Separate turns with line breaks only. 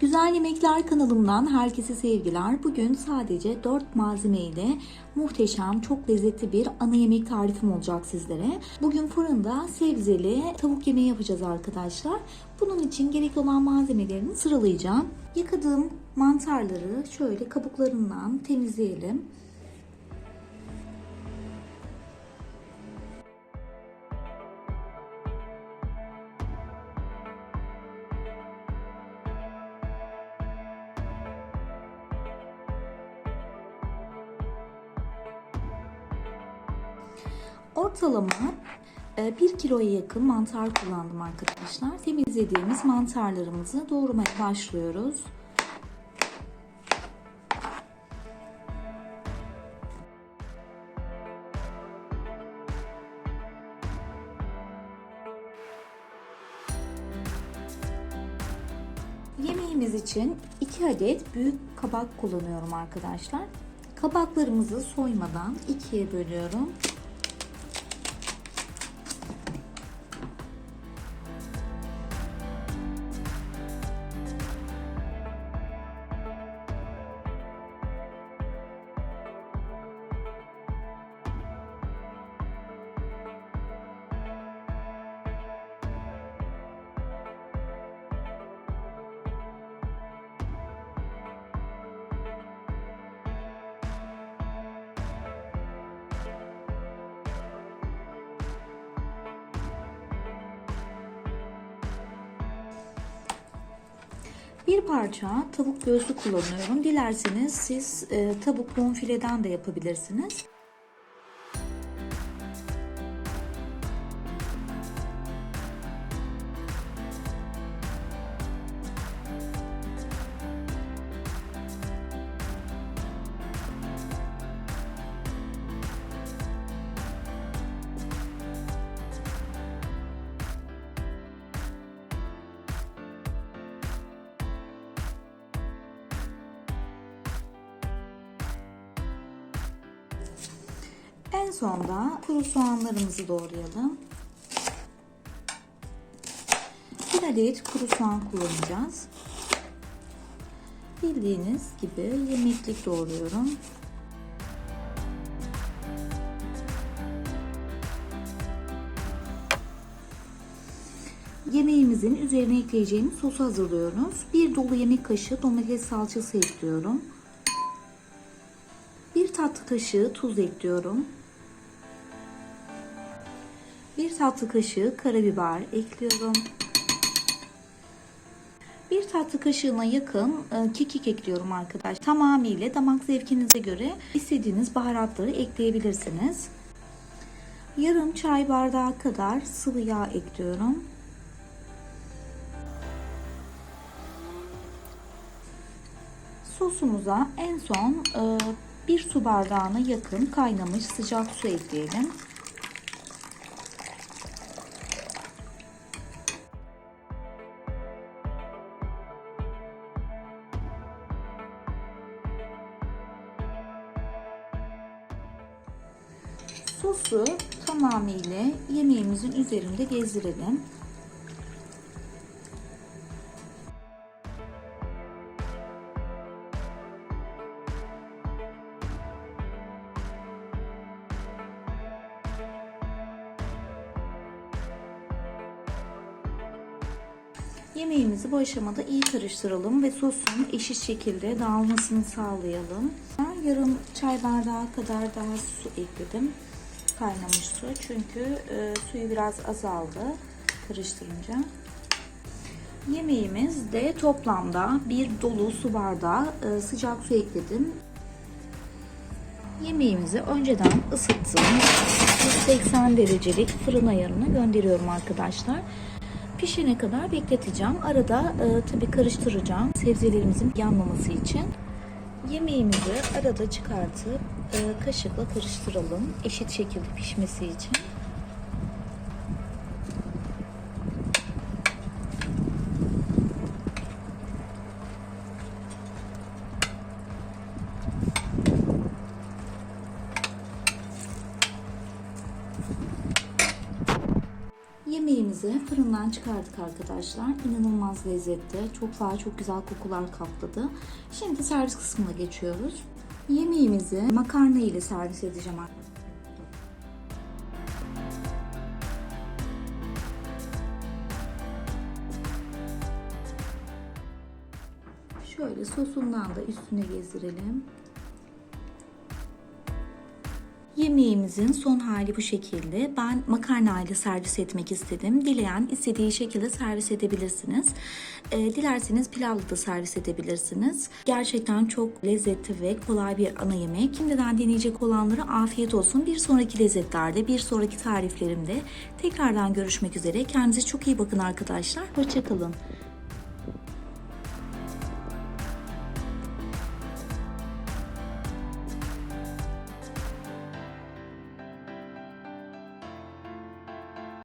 Güzel Yemekler kanalımdan herkese sevgiler. Bugün sadece 4 malzeme ile muhteşem, çok lezzetli bir ana yemek tarifim olacak sizlere. Bugün fırında sebzeli tavuk yemeği yapacağız arkadaşlar. Bunun için gerekli olan malzemelerini sıralayacağım. Yıkadığım mantarları şöyle kabuklarından temizleyelim. Ortalama 1 kiloya yakın mantar kullandım arkadaşlar. Temizlediğimiz mantarlarımızı doğramaya başlıyoruz. Yemeğimiz için 2 adet büyük kabak kullanıyorum arkadaşlar. Kabaklarımızı soymadan ikiye bölüyorum. Bir parça tavuk göğsü kullanıyorum. Dilerseniz siz e, tavuk bonfileden de yapabilirsiniz. En sonda kuru soğanlarımızı doğrayalım. Bir adet kuru soğan kullanacağız. Bildiğiniz gibi yemeklik doğruyorum. Yemeğimizin üzerine ekleyeceğimiz sosu hazırlıyoruz. Bir dolu yemek kaşığı domates salçası ekliyorum. Bir tatlı kaşığı tuz ekliyorum. Bir tatlı kaşığı karabiber ekliyorum. Bir tatlı kaşığına yakın e, kekik ekliyorum arkadaşlar. Tamamıyla damak zevkinize göre istediğiniz baharatları ekleyebilirsiniz. Yarım çay bardağı kadar sıvı yağ ekliyorum. Sosumuza en son e, bir su bardağına yakın kaynamış sıcak su ekleyelim. Sosu tamamıyla yemeğimizin üzerinde gezdirelim. Yemeğimizi bu aşamada iyi karıştıralım ve sosun eşit şekilde dağılmasını sağlayalım. Yarım çay bardağı kadar daha su ekledim. Kaynamış su. Çünkü e, suyu biraz azaldı karıştırınca. Yemeğimizde toplamda bir dolu su bardağı e, sıcak su ekledim. Yemeğimizi önceden ısıttığım 180 derecelik fırın ayarına gönderiyorum arkadaşlar pişene kadar bekleteceğim. Arada e, tabii karıştıracağım sebzelerimizin yanmaması için. Yemeğimizi arada çıkartıp e, kaşıkla karıştıralım eşit şekilde pişmesi için. yemeğimizi fırından çıkardık arkadaşlar. İnanılmaz lezzetli. Çok daha çok güzel kokular kapladı. Şimdi servis kısmına geçiyoruz. Yemeğimizi makarna ile servis edeceğim. Şöyle sosundan da üstüne gezdirelim. Yemeğimizin son hali bu şekilde. Ben makarna ile servis etmek istedim. Dileyen istediği şekilde servis edebilirsiniz. Ee, dilerseniz pilavlı da servis edebilirsiniz. Gerçekten çok lezzetli ve kolay bir ana yemek. Şimdiden deneyecek olanlara afiyet olsun. Bir sonraki lezzetlerde, bir sonraki tariflerimde tekrardan görüşmek üzere. Kendinize çok iyi bakın arkadaşlar. Hoşçakalın.